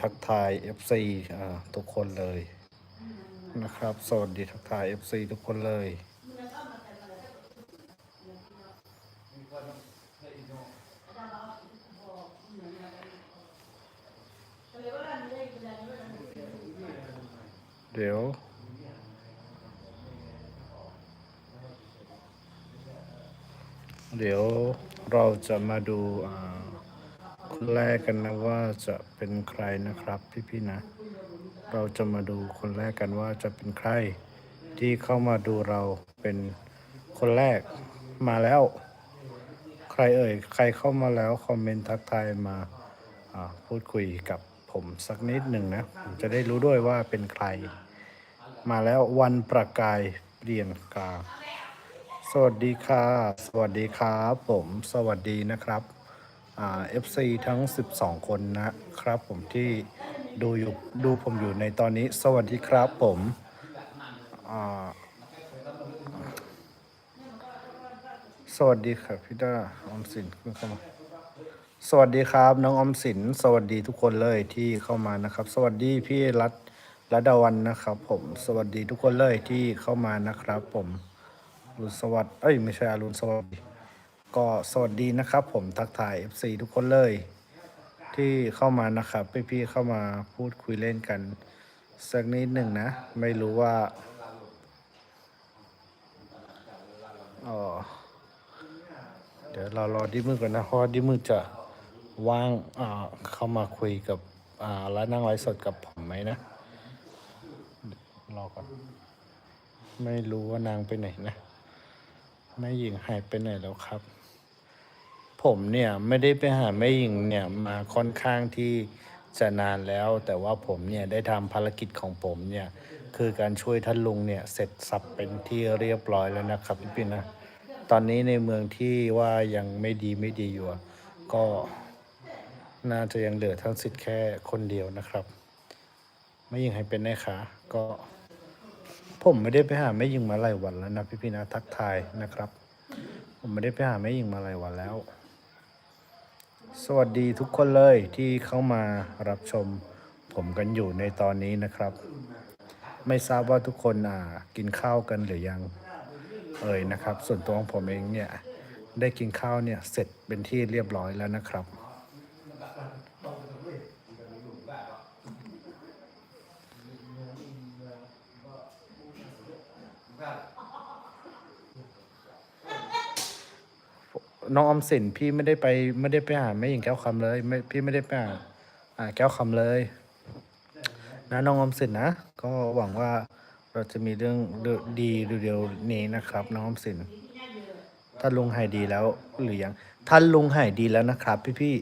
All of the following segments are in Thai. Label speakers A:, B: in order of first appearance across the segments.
A: ทักทาย FC อ่าทุกคนเลยนะครับ สวัสดีทักทาย FC ทุกคนเลย เดี๋ยว เดี๋ยวเราจะมาดูอ่า แรกกันนะว่าจะเป็นใครนะครับพี่ๆนะ เราจะมาดูคนแรกกันว่าจะเป็นใคร ที่เข้ามาดูเราเป็นคนแรกมาแล้ว ใครเอ่ย ใครเข้ามาแล้วคอมเมนต์ทักทายมาอ่าพูดคุยกับผมสักนิดหนึ่งนะผมจะได้รู้ด้วยว่าเป็นใคร มาแล้ววันประกายเปลี่ยนกาสวัสดีค่ะ สวัสดีครับผม สวัสดีนะครับ เอ่า FC ทั้ง 12 คนนะครับผมที่ดูอยู่ดูผมอยู่ในตอนนี้ สวัสดีครับผมสวัสดีครับพี่ด้าออมสินเข้ามาสวัสดีครับ น้องอมสิน สวัสดีทุกคนเลยที่เข้ามานะครับ สวัสดีพี่รัตรัตดาวันนะครับ ผมสวัสดีทุกคนเลยที่เข้ามานะครับ ผมรุณสวัสดิ์เอ้ยไม่ใช่อรุณสวัสดิ์ ก็สวัสดีนะครับ ผมทักทาย FC ทุกคนเลย ที่เข้ามานะครับ พี่ๆเข้ามาพูดคุยเล่นกัน สักนิดหนึ่งนะ ไม่รู้ว่าอ๋อเดี๋ยวเรารอดิมือก่อนนะเพราะดิมือจะว่างอ่าเข้ามาคุยกับอ่าแล้วนั่งไลฟ์สดกับผมไหมนะรอก่อนไม่รู้ว่านางไปไหนนะแม่หญิงหายไปไหนแล้วครับ ผมเนี่ยไม่ได้ไปหาแม่หญิงเนี่ยมาค่อนข้างที่จะนานแล้ว แต่ว่าผมเนี่ยได้ทำภารกิจของผมเนี่ยคือการช่วยท่านลุงเนี่ยเสร็จสับเป็นที่เรียบร้อยแล้วนะครับพี่ปินนะตอนนี้ในเมืองที่ว่ายังไม่ดีไม่ดีอยู่ก็น่าจะยังเหลือทั้งสิทธิ์แค่คนเดียวนะครับ ไม่ยิงให้เป็นแน่ขาก็ ผมไม่ได้ไปหาแม่ยิงมาหลายวันแล้วนะพี่พี่ๆนะทักทายนะครับ ผมไม่ได้ไปหาแม่ยิงมาหลายวันแล้ว สวัสดีทุกคนเลยที่เข้ามารับชมผมกันอยู่ในตอนนี้นะครับ ไม่ทราบว่าทุกคนอ่ากินข้าวกันหรือยังเอ่ยนะครับ ส่วนตัวของผมเองเนี่ยได้กินข้าวเนี่ยเสร็จเป็นที่เรียบร้อยแล้วนะครับ น้องอมสินพี่ไม่ได้ไปไม่ได้ไปหาแม่หญิงแก้วคำเลยไม่พี่ไม่ได้ไปหาอ่าแก้วคำเลย นะน้องอมสินนะก็หวังว่าเราจะมีเรื่องดีเร็วๆนี้นะครับ น้องอมสินท่านลุงหายดีแล้วหรือยังท่านลุงหายดีแล้วนะครับ พี่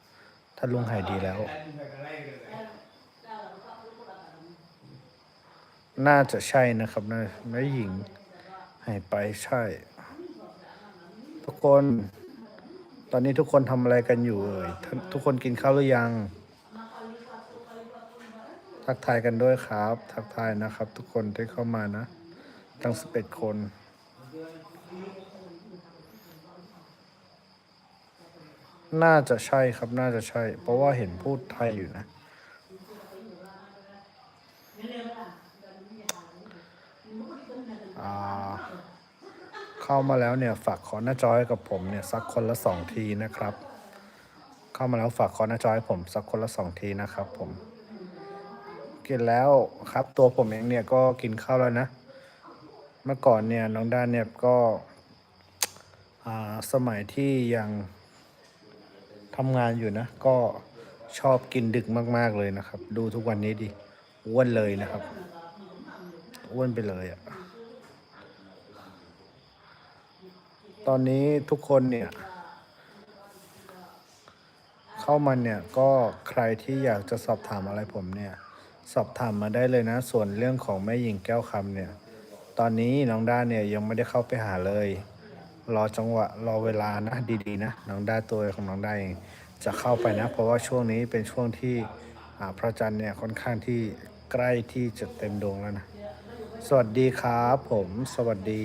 A: ๆท่านลุงหายดีแล้ว น่าจะใช่นะครับนะแม่หญิงหายไปใช่ ทุกคน ตอนนี้ทุกคนทำอะไรกันอยู่เอ่ยทุกคนกินข้าวหรือยัง ทักทายกันด้วยครับ ทักทายนะครับ ทุกคนที่เข้ามานะ ทั้งสิบเอ็ดคนน่าจะใช่ครับน่าจะใช่ เพราะว่าเห็นพูดไทยอยู่นะ เข้ามาแล้วเนี่ยฝากขอหน้าจอให้กับผมเนี่ยสักคนละสองทีนะครับ เข้ามาแล้วฝากขอหน้าจอให้ผมสักคนละสองทีนะครับผม กินแล้วครับตัวผมเองเนี่ยก็กินข้าวแล้วนะ เมื่อก่อนเนี่ยน้องด้านเนี่ยก็อ่าสมัยที่ยังทำงานอยู่นะ ก็ชอบกินดึกมาก ๆ เลยนะครับ ดูทุกวันนี้ดิอ้วนเลยนะครับ อ้วนไปเลยอะ่ะ ตอนนี้ทุกคนเนี่ย เข้ามาเนี่ยก็ใครที่อยากจะสอบถามอะไรผมเนี่ย สอบถามมาได้เลยนะ ส่วนเรื่องของแม่หญิงแก้วคำเนี่ย ตอนนี้น้องด้าเนี่ยยังไม่ได้เข้าไปหาเลย รอจังหวะรอเวลานะดีๆนะน้องด้าตัวของน้องด้าเองจะเข้าไปนะ เพราะว่าช่วงนี้เป็นช่วงที่พระจันทร์เนี่ยค่อนข้างที่ใกล้ที่จะเต็มดวงแล้วนะ สวัสดีครับผมสวัสดี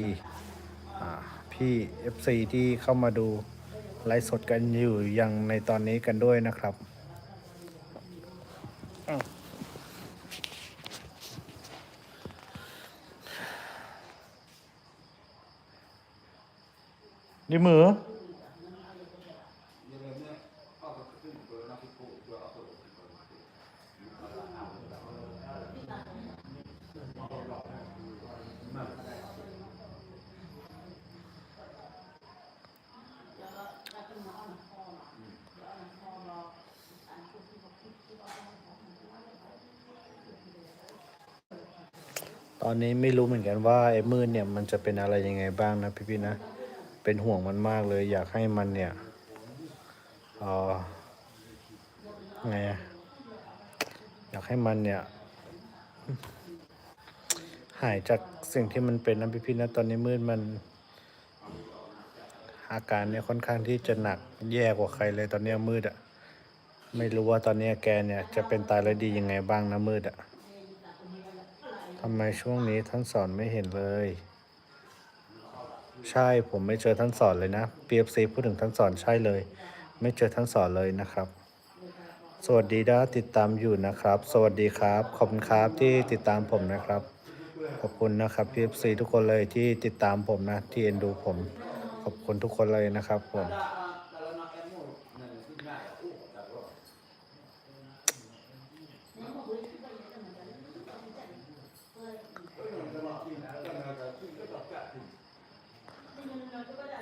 A: อ่า พี่ FC ที่เข้ามาดูไลฟ์สดกันอยู่ยังในตอนนี้กันด้วยนะครับ đi mưa ต อนนี้ไม่รู้เหมือนกันว่าไอ้มืดเนี่ยมันจะเป็นอะไรยังไงบ้างนะพี่ๆนะ เป็นห่วงมันมากเลย อยากให้มันเนี่ยเออไงอยากให้มันเนี่ย หายจากสิ่งที่มันเป็นนะพี่ๆนะ ตอนนี้มืดมัน อาการเนี่ยค่อนข้างที่จะหนักแย่กว่าใครเลยตอนนี้มืดอะไม่รู้ว่าตอนนี้แกเนี่ยจะเป็นตายแล้วดียังไงบ้างนะมืดอะ ทำไมช่วงนี้ท่านสอนไม่เห็นเลย ใช่ผมไม่เจอท่านสอนเลยนะ PFC พูดถึงท่านสอนใช่เลย ไม่เจอท่านสอนเลยนะครับ สวัสดีนะติดตามอยู่นะครับ สวัสดีครับ ขอบคุณครับที่ติดตามผมนะครับ ขอบคุณนะครับ PFC ทุกคนเลยที่ติดตามผมนะ ที่เอ็นดูผม ขอบคุณทุกคนเลยนะครับ ผม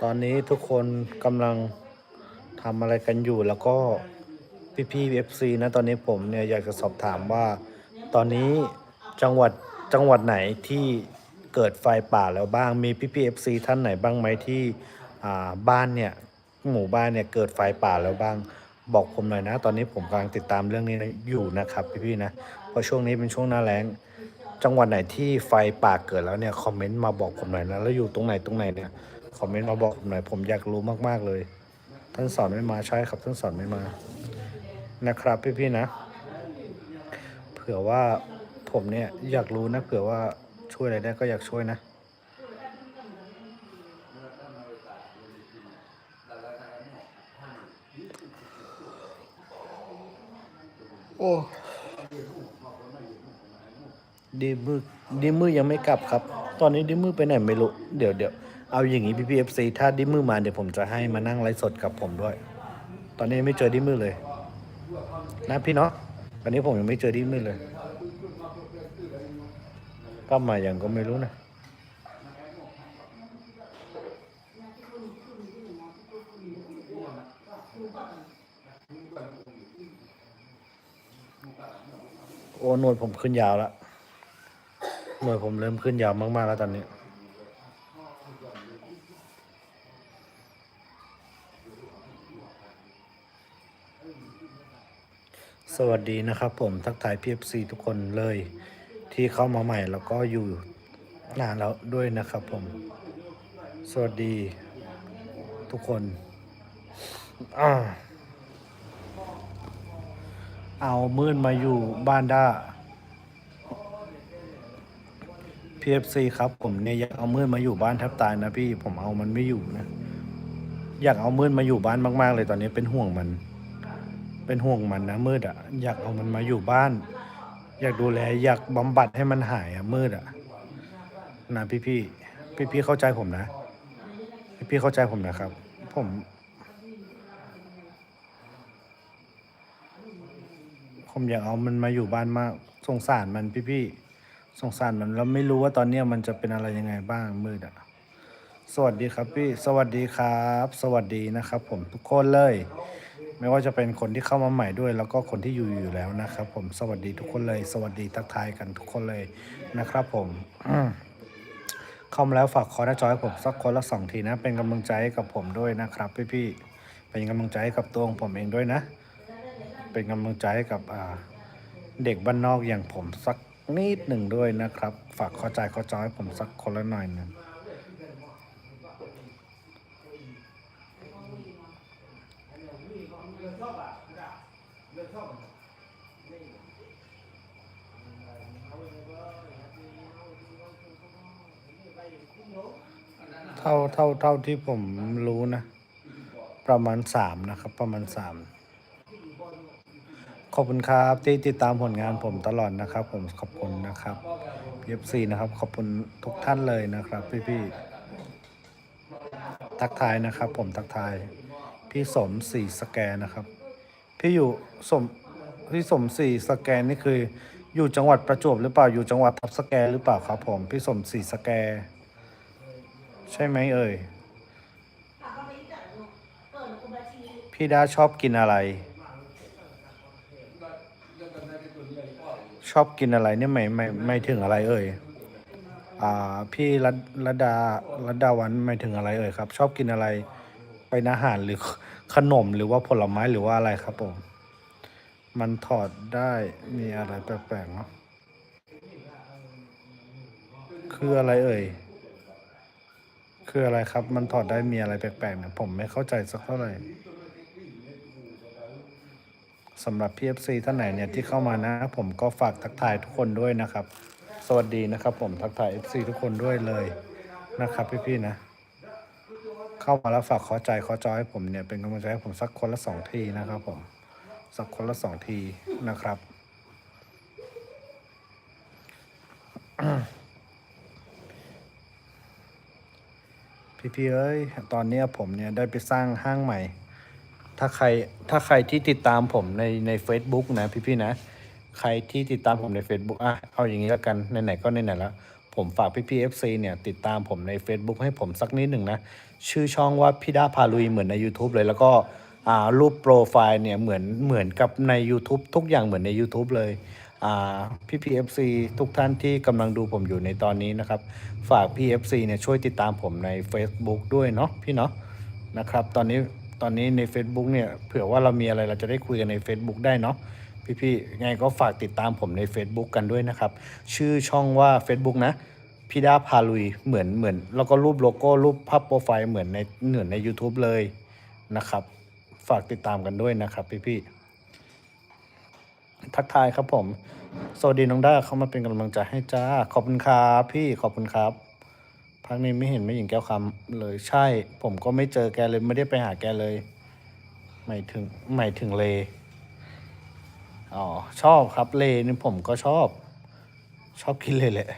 A: ตอนนี้ทุกคนกำลังทำอะไรกันอยู่แล้วก็พี่พี่เอฟซีนะตอนนี้ผมเนี่ยอยากจะสอบถามว่า ตอนนี้จังหวัดจังหวัดไหนที่เกิดไฟป่าแล้วบ้างมีพี่พี่เอฟซีท่านไหนบ้างไหมที่บ้านเนี่ยหมู่บ้านเนี่ยเกิดไฟป่าแล้วบ้างบอกผมหน่อยนะ ตอนนี้ผมกำลังติดตามเรื่องนี้อยู่นะครับ พี่พี่ๆนะเพราะช่วงนี้เป็นช่วงหน้าแล้ง จังหวัดไหนที่ไฟป่าเกิดแล้วเนี่ยคอมเมนต์มาบอกผมหน่อยนะแล้วอยู่ตรงไหนตรงไหนเนี่ยคอมเมนต์มาบอกผมหน่อยผมอยากรู้มากๆเลย ท่านสอนไม่มาใช่ครับท่านสอนไม่มานะครับพี่ๆนะ เผื่อว่าผมเนี่ยอยากรู้นะเผื่อว่าช่วยอะไรได้ก็อยากช่วยนะ ดีมือดีมือยังไม่กลับครับ ตอนนี้ดีมือไปไหนไม่รู้ เดี๋ยวเดี๋ยวเอาอย่างนี้พี่พีเอฟซีถ้าดีมือมาเดี๋ยวผมจะให้มานั่งไลฟ์สดกับผมด้วย ตอนนี้ไม่เจอดีมือเลย นะพี่เนาะตอนนี้ผมยังไม่เจอดีมือเลยก็มาอย่างก็ไม่รู้นะโอ้หนวดผมขึ้นยาวแล้ว หนวดผมเริ่มขึ้นยาวมาก ๆ แล้วตอนนี้ สวัสดีนะครับผมทักทาย PFC ทุกคนเลย ที่เข้ามาใหม่แล้วก็อยู่นานแล้วด้วยนะครับผม สวัสดีทุกคนอเอามืดมาอยู่บ้านด้า PFC ครับ ผมเนี่ยอยากเอามืดมาอยู่บ้านแทบตายนะพี่ผมเอามันไม่อยู่นะ อยากเอามืดมาอยู่บ้านมาก ๆ เลยตอนนี้เป็นห่วงมัน เป็นห่วงมันนะมืดอะ่ะ อยากเอามันมาอยู่บ้าน อยากดูแล อยากบำบัดให้มันหายอะ่ะมืดอะ่ะนะพี่พี่พี่พี่เข้าใจผมนะ พี่พี่เข้าใจผมนะครับ ผมผมอยากเอามันมาอยู่บ้านมากสงสารมันพี่พี่ สงสารมันแล้วไม่รู้ว่าตอนเนี้ยมันจะเป็นอะไรยังไงบ้างมืดอะ่ะสวัสดีครับพี่สวัสดีครับ สวัสดีนะครับ ผมทุกคนเลย ไม่ว่าจะเป็นคนที่เข้ามาใหม่ด้วย แล้วก็คนที่อยู่อยู่แล้วนะครับ ผมสวัสดีทุกคนเลย สวัสดีทักทายกันทุกคนเลยนะครับ ผมเข้ามาแล้วฝากคอหน้าจอให้ผมสักคนละสองทีนะ เป็นกำลังใจให้กับผมด้วยนะครับ พี่ๆเป็นกำลังใจให้กับตัวของผมเองด้วยนะ เป็นกำลังใจให้กับอ่าเด็กบ้านนอกอย่างผมสัก นิดหนึ่งด้วยนะครับ ฝากข้าใจข้าจอให้ผมสักคนละหน่อยหนึ่งเท่าเท่าเท่าที่ผมรู้นะ ประมาณสามนะครับ ประมาณสาม อบคุณครับที่ติดตามผลงานผมตลอดนะครับ ผมขอบคุณนะครับ PFC นะครับ ขอบคุณทุกท่านเลยนะครับ พี่ๆทักทายนะครับ ผมทักทาย พี่สมศรีสแกนนะครับ พี่อยู่สมพี่สมศรีสแกนนี่คือ อยู่จังหวัดประจวบหรือเปล่าอยู่จังหวัดทับสแกหรือเปล่าครับ ผมพี่สมศรีสแกใช่ไหมเอ่ยพี่ดาชอบกินอะไร ชอบกินอะไรเนี่ยไม่ไม่ไม่ถึงอะไรเอ่ย อ่า พี่รัดรัดดารัดดาวันไม่ถึงอะไรเอ่ยครับ ชอบกินอะไร เป็นอาหารหรือขนมหรือว่าผลไม้หรือว่าอะไรครับผม มันถอดได้มีอะไรแปลกๆเนาะคืออะไรเอ่ย คืออะไรครับ มันถอดได้มีอะไรแปลกๆเนี่ยผมไม่เข้าใจสักเท่าไหร่ สำหรับ PFC ท่านไหนเนี่ยที่เข้ามานะ ผมก็ฝากทักทายทุกคนด้วยนะครับ สวัสดีนะครับ ผมทักทาย FC ทุกคนด้วยเลยนะครับ พี่ๆนะ เข้ามาแล้วฝากขอใจขอจอยให้ผมเนี่ยเป็นกำลังใจให้ผมสักคนละสองทีนะครับผมสักคนละสองทีนะครับพี่ๆเอ้ย ตอนนี้ผมเนี่ยได้ไปสร้างห้างใหม่ ถ้าใครถ้าใครที่ติดตามผมในใน Facebook นะพี่ๆนะ ใครที่ติดตามผมใน Facebook อะเอาอย่างนี้แล้วกันไหนๆก็ไหนๆแล้วผมฝากพี่ๆ FC เนี่ยติดตามผมใน Facebook ให้ผมสักนิดหนึ่งนะ ชื่อช่องว่าพี่ดาพาลุยเหมือนใน YouTube เลย แล้วก็อ่ารูปโปรไฟล์เนี่ยเหมือนเหมือนกับใน YouTube ทุกอย่างเหมือนใน YouTube เลยอ่าพี่พีเอฟซีทุกท่านที่กำลังดูผมอยู่ในตอนนี้นะครับ ฝาก PFC เนี่ยช่วยติดตามผมใน Facebook ด้วยเนาะพี่เนาะนะครับ ตอนนี้ ตอนนี้ใน Facebook เนี่ยเผื่อว่าเรามีอะไรเราจะได้คุยกันใน Facebook ได้เนาะพี่ๆไงก็ฝากติดตามผมใน Facebook กันด้วยนะครับ ชื่อช่องว่า Facebook นะพี่ดาพาลุยเหมือนเหมือน แล้วก็รูปโลโก้รูปภาพโปรไฟล์เหมือนในเหมือนใน YouTube เลยนะครับ ฝากติดตามกันด้วยนะครับ พี่ๆทักทายครับผมสวัสดีน้องด้าเข้ามาเป็นกำลังใจให้จ้าขอบคุณครับพี่ขอบคุณครับ พักนี้ไม่เห็นไม่หญิงแก้วคำเลยใช่ ผมก็ไม่เจอแกเลยไม่ได้ไปหาแกเลย หมายถึงหมายถึงเล อ๋อ ชอบครับเลนี่ผมก็ชอบ ชอบกินเลยแหละ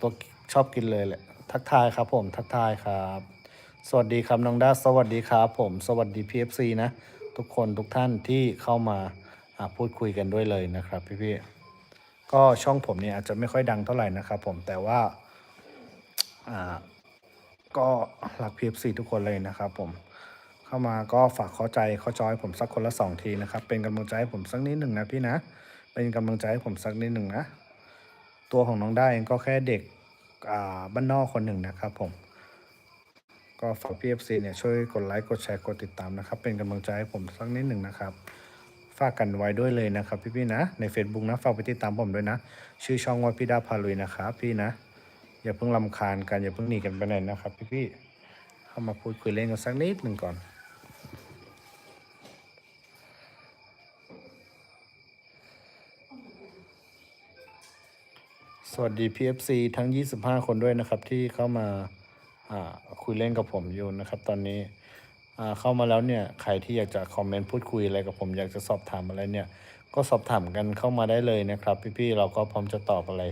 A: ตัวชอบกินเลยแหละ ทักทายครับ ผมทักทายครับ สวัสดีครับน้องด้าสวัสดีครับ ผมสวัสดี PFC นะ ทุกคนทุกท่านที่เข้ามาอ่าพูดคุยกันด้วยเลยนะครับ พี่ๆก็ช่องผมเนี่ยอาจจะไม่ค่อยดังเท่าไหร่นะครับผมแต่ว่า อ่าก็รัก PFC ทุกคนเลยนะครับผมเข้ามาก็ฝากเข้าใจเข้าจอยผมสักคนละสองทีนะครับเป็นกำลังใจให้ผมสักนิดหนึ่งนะพี่นะ เป็นกำลังใจให้ผมสักนิดหนึ่งนะ ตัวของน้องได้เองก็แค่เด็กอ่าบ้านนอกคนหนึ่งนะครับผมก็ฝาก PFC เนี่ยช่วยกดไลค์กดแชร์กดติดตามนะครับ เป็นกำลังใจให้ผมสักนิดหนึ่งนะครับฝากกันไว้ด้วยเลยนะครับพี่ๆนะ ใน Facebook นะฝากไปติดตามผมด้วยนะ ชื่อช่องว่าพี่ดาพาลุยนะครับพี่นะ อย่าเพิ่งลำคาญกันอย่าเพิ่งหนีกันไปไหนนะครับ พี่ๆเข้ามาพูดคุยเล่นกันสักนิดหนึ่งก่อนสวัสดี PFC ทั้ง 25 คนด้วยนะครับ ที่เข้ามาคุยเล่นกับผมอยู่นะครับ ตอนนี้เข้ามาแล้วเนี่ย ใครที่อยากจะคอมเมนต์พูดคุยอะไรกับผมอยากจะสอบถามอะไรเนี่ย ก็สอบถามกันเข้ามาได้เลยนะครับ พี่ๆเราก็พร้อมจะตอบอะไร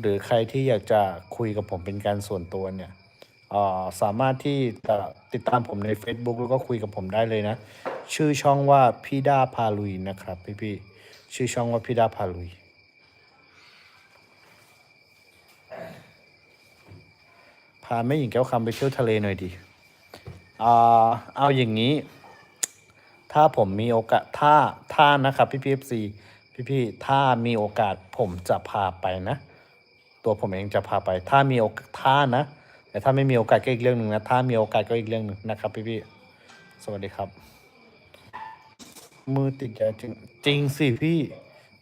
A: หรือใครที่อยากจะคุยกับผมเป็นการส่วนตัวเนี่ยอ่าสามารถที่จะติดตามผมใน Facebook แล้วก็คุยกับผมได้เลยนะ ชื่อช่องว่าพี่ดาพาลุยนะครับ พี่ๆชื่อช่องว่าพี่ดาพาลุยพาแม่หญิงแก้วคำไปเที่ยวทะเลหน่อยดิอ่าเอาอย่างนี้ ถ้าผมมีโอกาสถ้าถ้านะครับพี่พีเอฟซีพี่พี่ถ้ามีโอกาสผมจะพาไปนะ ตัวผมเองจะพาไป ถ้ามีโอกาสถ้านะ แต่ถ้าไม่มีโอกาสก็อีกเรื่องหนึ่งนะถ้ามีโอกาสก็อีกเรื่องหนึ่งนะครับ พี่พี่สวัสดีครับ มือติดยาจริงจริงสิพี่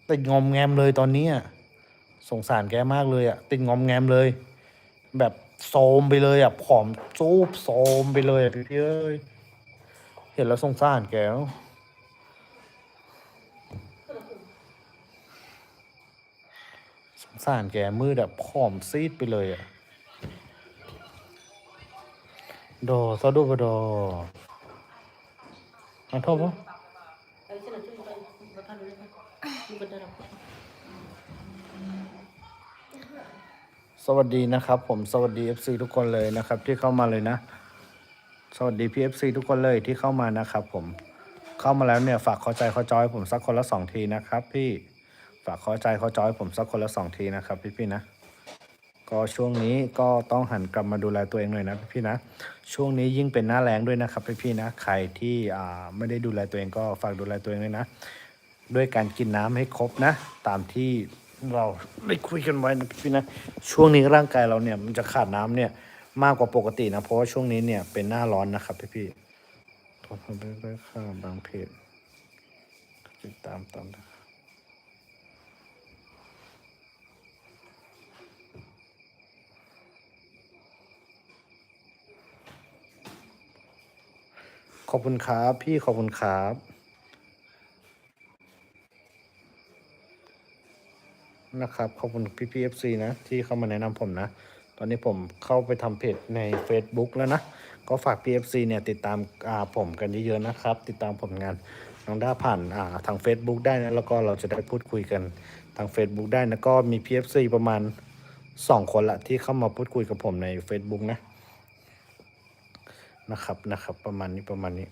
A: ติดงอมแงมเลยตอนเนี้สงสารแกมากเลยอะติดงอมแงมเลย แบบโซมไปเลยอะผอมจูบโซมไปเลยอะพี่พี่เอ้ย เห็นแล้วสงสารแกสงสารแกมือแบบผอมซีดไปเลยอะดอซาดูบดอมาทบปะสวัสดีนะครับ ผมสวัสดีเอฟซีทุกคนเลยนะครับ ที่เข้ามาเลยนะ สวัสดีพี่ FC ทุกคนเลยที่เข้ามานะครับผมเข้ามาแล้วเนี่ยฝากขอใจขอจอยผมสักคนละสองทีนะครับพี่ฝากขอใจขอจอยผมสักคนละสองทีนะครับพี่พี่ๆนะก็ช่วงนี้ก็ต้องหันกลับมาดูแลตัวเองหน่อยนะพี่ๆนะ ช่วงนี้ยิ่งเป็นหน้าแรงด้วยนะครับพี่พี่ๆนะ ใครที่อ่าไม่ได้ดูแลตัวเองก็ฝากดูแลตัวเองด้วยนะ ด้วยการกินน้ำให้ครบนะ ตามที่เราได้คุยกันไว้นะพี่ๆนะ ช่วงนี้ร่างกายเราเนี่ยมันจะขาดน้ำเนี่ย มากกว่าปกตินะ เพราะว่าช่วงนี้เนี่ยเป็นหน้าร้อนนะครับพี่ๆโทษทีด้วยค่ะบางเพจติดตามตามนะขอบคุณครับพี่ขอบคุณครับนะครับขอบคุณพี่พีเอฟซีนะ ที่เข้ามาแนะนำผมนะ ตอนนี้ผมเข้าไปทำเพจใน Facebook แล้วนะ ก็ฝาก PFC เนี่ยติดตามาผมกันเยอะๆนะครับ ติดตามผลงานน้องด้าผ่านาทาง Facebook ได้นะ แล้วก็เราจะได้พูดคุยกันทาง Facebook ได้นะ ก็มี PFC ประมาณ 2 คนละที่เข้ามาพูดคุยกับผมใน Facebook นะนะครับนะครับ ประมาณนี้ประมาณนี้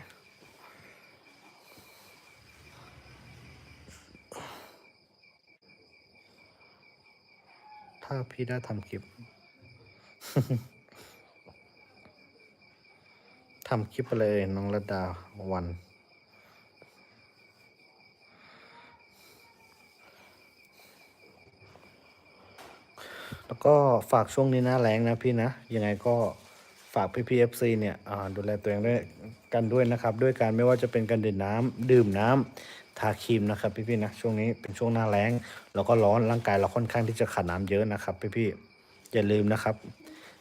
A: ถ้าพี่ได้ทำคลิป ทำคลิปไปเลยน้องระดาวัน แล้วก็ฝากช่วงนี้นะแรงนะพี่นะ ยังไงก็ฝากพี่พีเอฟซีเนี่ยดูแลตัวเองด้วยกันด้วยนะครับ ด้วยการไม่ว่าจะเป็นการดื่มน้ำดื่มน้ำทาครีมนะครับพี่พี่ๆนะช่วงนี้เป็นช่วงหน้าแรงแล้วก็ร้อนร่างกายเราค่อนข้างที่จะขาดน้ำเยอะนะครับ พี่พี่ๆอย่าลืมนะครับ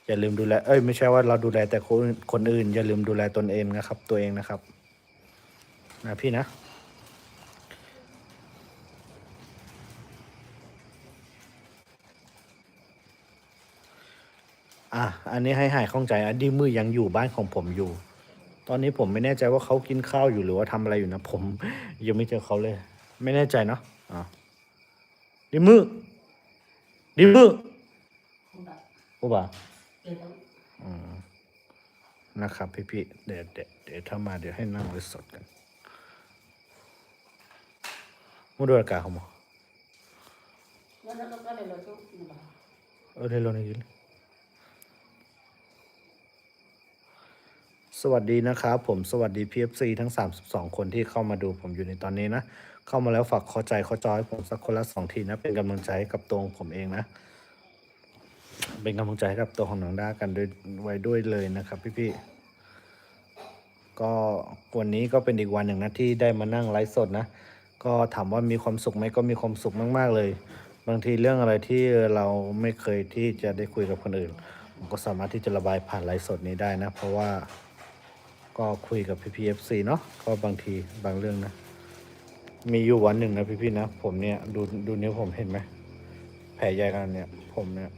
A: อย่าลืมดูแล เอ้ยไม่ใช่ว่าเราดูแลแต่คนคนอื่น อย่าลืมดูแลตนเองนะครับ ตัวเองนะครับ นะพี่นะ อะ อันนี้ให้หายข้องใจอะดีมือยังอยู่บ้านของผมอยู่ ตอนนี้ผมไม่แน่ใจว่าเขากินข้าวอยู่หรือว่าทำอะไรอยู่นะผม ยังไม่เจอเขาเลย ไม่แน่ใจเนาะอะดีมือดีมือโอ้บ่า อืมนะครับพี่พี่เดี๋ยวเดี๋ยวเดี๋ยวถ้ามาเดี๋ยวให้นั่งไว้สดกันมุดอากาศเขาหมอเออเดี๋ยวลองกินสวัสดีนะครับผมสวัสดี PFC ทั้ง 32 คนที่เข้ามาดูผมอยู่ในตอนนี้นะ เข้ามาแล้วฝากขอใจขอจอยผมสักคนละสองทีนะ เป็นกำลังใจกับตัวของผมเองนะ เป็นกำลังใจให้กับตัวของน้องด้ากันด้วยไว้ด้วยเลยนะครับพี่ๆก็วันนี้ก็เป็นอีกวันหนึ่งนะที่ได้มานั่งไลฟ์สดนะ ก็ถามว่ามีความสุขไหมก็มีความสุขมากๆเลย บางทีเรื่องอะไรที่เราไม่เคยที่จะได้คุยกับคนอื่นผมก็สามารถที่จะระบายผ่านไลฟ์สดนี้ได้นะ เพราะว่าก็คุยกับพี่พีเอฟซีเนาะก็บางทีบางเรื่องนะ มีอยู่วันหนึ่งนะพี่ๆนะ ผมเนี่ยดูดูนิ้วผมเห็นไหมแผลใหญ่ขนาดเนี่ยผมเนี่ย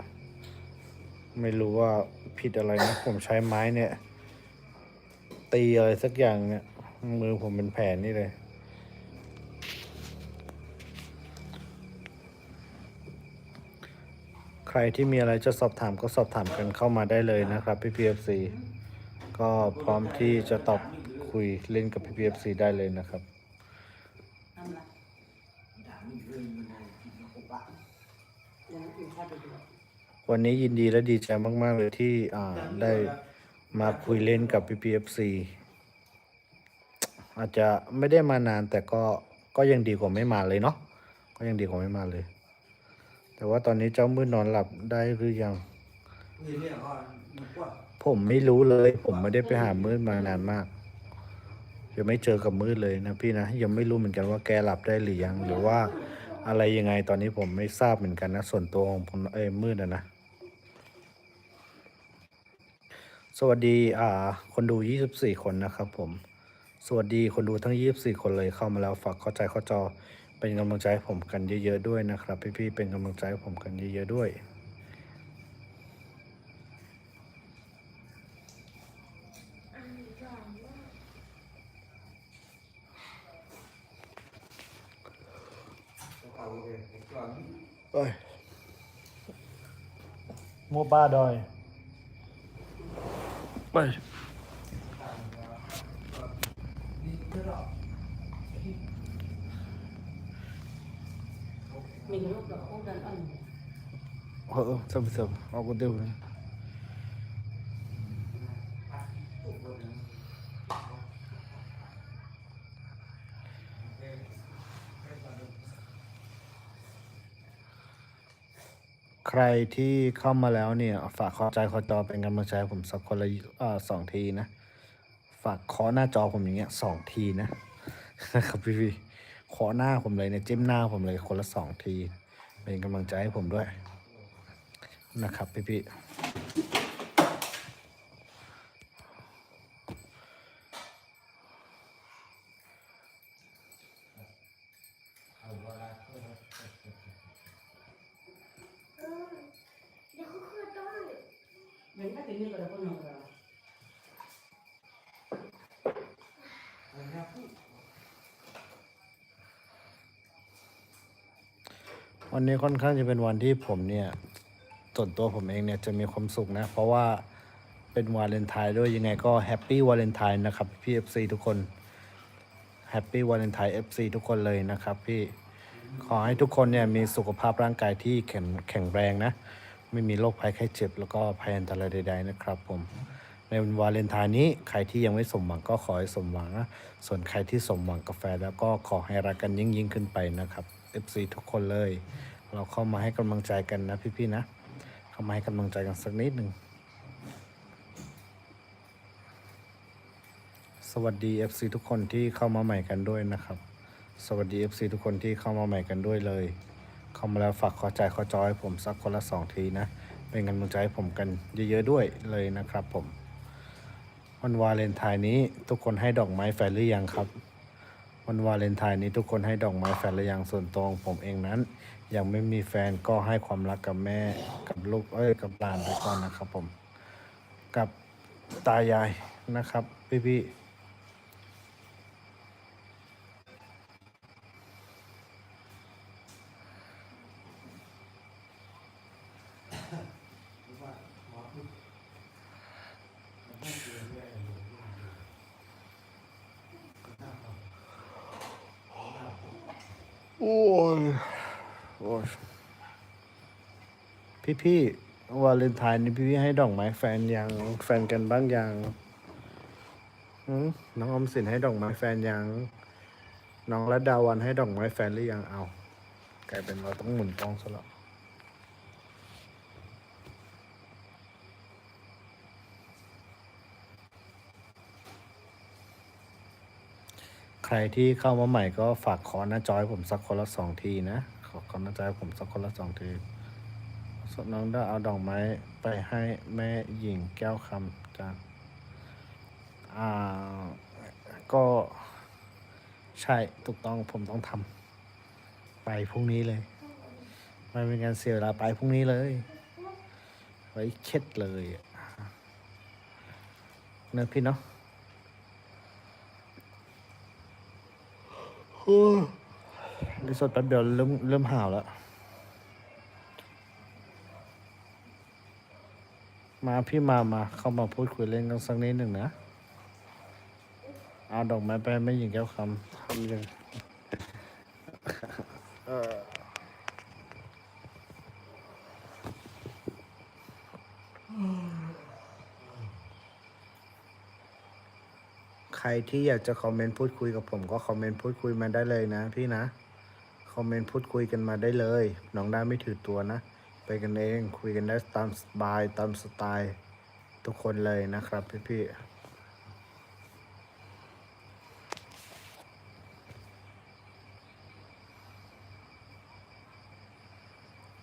A: ไม่รู้ว่าผิดอะไรนะ ผมใช้ไม้เนี่ย ตีอะไรสักอย่างเนี่ย มือผมเป็นแผลนี่เลย ใครที่มีอะไรจะสอบถามก็สอบถามกันเข้ามาได้เลยนะครับ พี่พีเอฟซีก็พร้อมที่จะตอบคุยเล่นกับพี่พีเอฟซีได้เลยนะครับ วันนี้ยินดีและดีใจมาก ๆ เลยที่อ่าได้มาคุยเล่นกับ PPFC อาจจะไม่ได้มานานแต่ก็ก็ยังดีกว่าไม่มาเลยเนาะก็ยังดีกว่าไม่มาเลย แต่ว่าตอนนี้เจ้ามืดนอนหลับได้หรือยัง ผมไม่รู้เลย ผมไม่ได้ไปหามืดมานานมากยังไม่เจอกับมืดเลยนะพี่นะยังไม่รู้เหมือนกันว่าแกหลับได้หรือยัง หรือว่าอะไรยังไงตอนนี้ผมไม่ทราบเหมือนกันนะ ส่วนตัวของผมเอ้ยมืดนะนะ สวัสดีอ่าคนดู 24 คนนะครับผม สวัสดีคนดูทั้ง 24 คนเลยเข้ามาแล้วฝากเข้าใจเข้าจอเป็นกำลังใจให้ผมกันเยอะ ๆ ด้วยนะครับ พี่ๆเป็นกำลังใจให้ผมกันเยอะ ๆ ด้วยเอ้ยโมบ้าดอย ไป
B: mình lúc đó không đàn ăn
A: เออสบสบเอาก็เดียวนะ ใครที่เข้ามาแล้วเนี่ย ฝากขอใจขอจอเป็นกำลังใจผมสักคนละสองทีนะ ฝากขอหน้าจอผมอย่างเงี้ยสองทีนะนะครับพี่พี่ขอหน้าผมเลยเนี่ยจิ้มหน้าผมเลยคนละสองที เป็นกำลังใจให้ผมด้วย นะครับพี่พี่
B: mình bắt cái như là con nào rồi
A: วันนี้ค่อนข้างจะเป็นวันที่ผมเนี่ยส่วนตัวผมเองเนี่ยจะมีความสุขนะ เพราะว่าเป็นวาเลนไทน์ด้วยยังไงก็แฮปปี้วาเลนไทน์นะครับพี่ FC ทุกคนแฮปปี้วาเลนไทน์ FC ทุกคนเลยนะครับพี่ขอให้ทุกคนเนี่ยมีสุขภาพร่างกายที่แข็งแข็งแรงนะ ไม่มีโรคภัยไข้เจ็บ แล้วก็ภัยอันตรายใด ๆ นะครับ ผม ในวันวาเลนไทน์นี้ใครที่ยังไม่สมหวังก็ขอให้สมหวังนะส่วนใครที่สมหวังกาแฟแล้วก็ขอให้รักกันยิ่งยิ่งขึ้นไปนะครับ FC ทุกคนเลย เราเข้ามาให้กำลังใจกันนะพี่ๆนะ เข้ามาให้กำลังใจกันสักนิดหนึ่งสวัสดี FC ทุกคนที่เข้ามาใหม่กันด้วยนะครับ สวัสดี FC ทุกคนที่เข้ามาใหม่กันด้วยเลย เข้ามาแล้วฝากขอใจขอจอยผมสักคนละสองทีนะ เป็นกำลังใจให้ผมกันเยอะๆด้วยเลยนะครับผม วันวาเลนไทน์นี้ทุกคนให้ดอกไม้แฟนหรือยังครับ วันวาเลนไทน์นี้ทุกคนให้ดอกไม้แฟนหรือยังส่วนตัวของผมเองนั้น ยังไม่มีแฟนก็ให้ความรักกับแม่กับลูกเอ้ยกับหลานไปก่อนนะครับผม กับตายายนะครับพี่พี่ๆ โอ้ยโอ้ยพี่พี่วาเลนไทน์นี่พี่พี่ให้ดอกไม้แฟนยังแฟนกันบ้างยังหืมน้องออมสินให้ดอกไม้แฟนยัง น้องรัดดาวันให้ดอกไม้แฟนหรือยังเอา กลายเป็นเราต้องหมุนกล้องซะแล้ว ใครที่เข้ามาใหม่ก็ฝากขอหน้าจอยผมสักคนละสองทีนะ ขอขอหน้าจอยผมสักคนละสองทีสน้องได้เอาดอกไม้ไปให้แม่หญิงแก้วคำจากอ่า ก็ใช่ถูกต้องผมต้องทำไปพรุ่งนี้เลยไม่เป็นการเสียเวลาไปพรุ่งนี้เลย ไว้เช็ดเลยอะเนอะพี่เนาะ โอ้ยนี่สดแป๊บเดียวเริ่มเริ่มห่าวแล้ว มาพี่มามาเข้ามาพูดคุยเล่นกันสักนิดหนึ่งนะ เอาดอกไม้ไปไม่หญิงแก้วคำทำยังเอ่อใค รที่อยากจะคอมเมนต์พูดคุยกับผมก็คอมเมนต์พูดคุยมาได้เลยนะ พี่นะ คอมเมนต์พูดคุยกันมาได้เลย น้องได้ไม่ถือตัวนะ ไปกันเองคุยกันได้ตามสบายตามสไตล์ทุกคนเลยนะครับพี่ๆ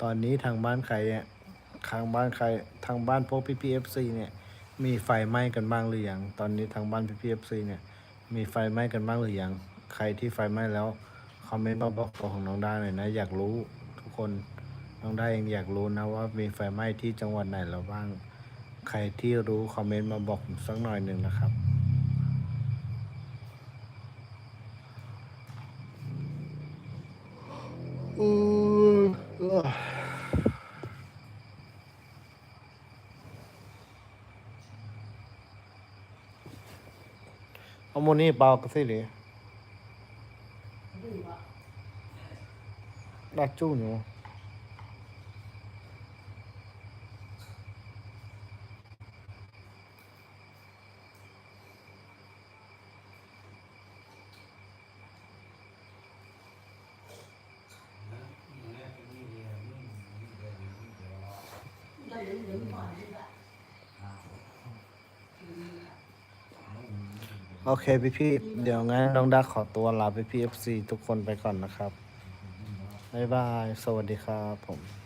A: ตอนนี้ทางบ้านใครเนี่ยทางบ้านใครทางบ้านพวกพี่พีเอฟซีเนี่ย มีไฟไหม้กันบ้างหรือยังตอนนี้ทางบ้านพี่พีเอฟซีเนี่ย มีไฟไหม้กันบ้างหรือยังใครที่ไฟไหม้แล้วคอมเมนต์มาบอกตัวของน้องได้หน่อยนะ อยากรู้ทุกคนน้องได้เองอยากรู้นะว่ามีไฟไหม้ที่จังหวัดไหนแล้วบ้าง ใครที่รู้คอมเมนต์มาบอกผมสักหน่อยหนึ่งนะครับอืม
B: 어머니
A: 바그세리나
B: 쪼뇨 เค
A: พี่พี่เดี๋ยวงั้นน้องดักขอตัวลาพี่พี่เอฟซีทุกคนไปก่อนนะครับ บ๊ายบาย สวัสดีครับผม